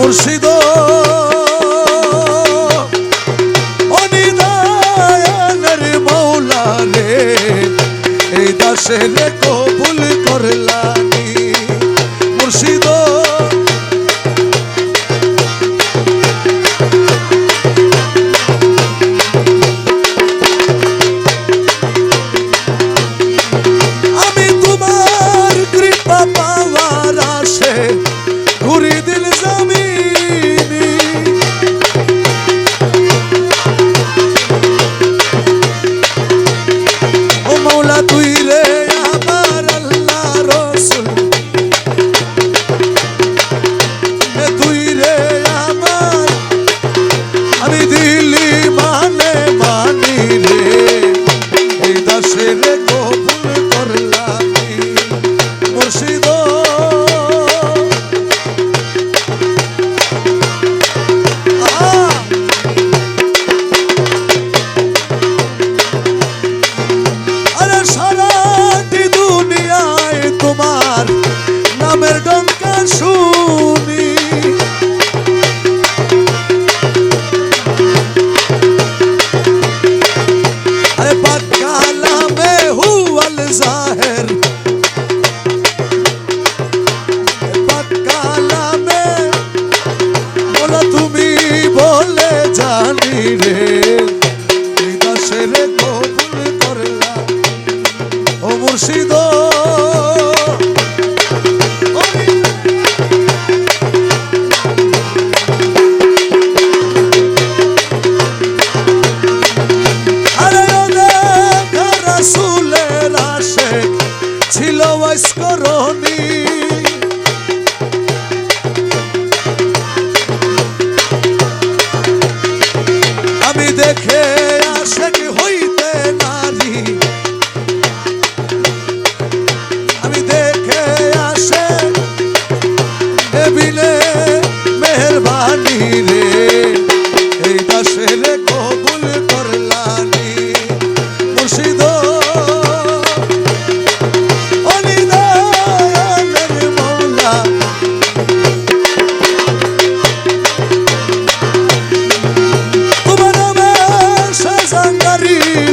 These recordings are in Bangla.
খুশিদ অনিদায়নের মৌলানে এই দাসে নেক মুর্শিদ আমি দেখে আসে। এবিলে মেহরবানি কবুল করলানি। মুর্শিদ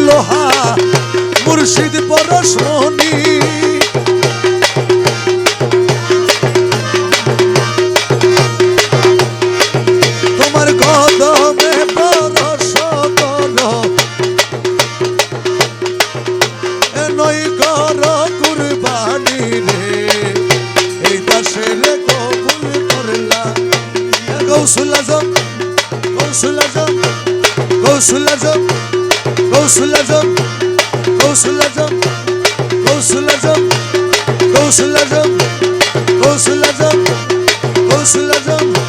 লোহা। মুর্শিদ কর কুরবানি রে। এই দাসের কবুল করলা। গৌসুল আজম গৌসুল আজম গৌসুল আজম গৌসুল আজম গৌসুল আজম গৌসুল আজম গৌসুল আজম গৌসুল আজম গৌসুল আজম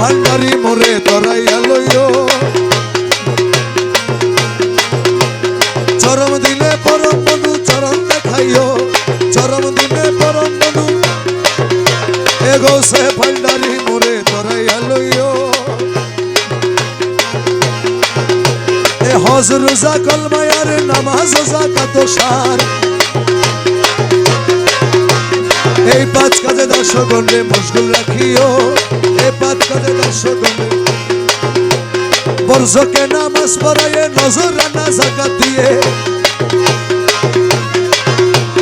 ভান্ডারি মোরে তরাইয়া লইও। চরম দিনে পরম বন্ধু চরম দেখাইও। চরম ভান্ডারি হজ রোজা কলমায়ার, নামাজ জাকাত সার? এই পাঁচ কাজে দর্শকগণে মশগুল রাখিও। এই পাঁচ কাজে দর্শকগণে বর্ষকে নামাজ পড়াইয়ে নজর রান্না জাকাত দিয়ে।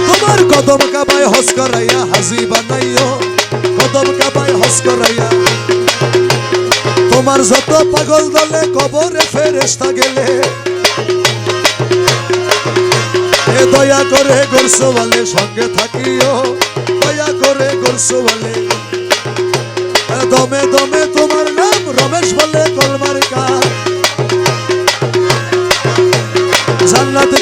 তোমার কদম কাবায় হস করাইয়া হাজি বানাইও। কদম কাবায় হস করাইয়া তোমার যত পাগল দলে কবরে ফেরেস্তা গেলে, এ দয়া করে গোরসো বলে সঙ্গে থাকিও, দয়া করে গোরসো বলে দমে দমে তোমার নাম রমেশ বলে কলমার কা জান্নাত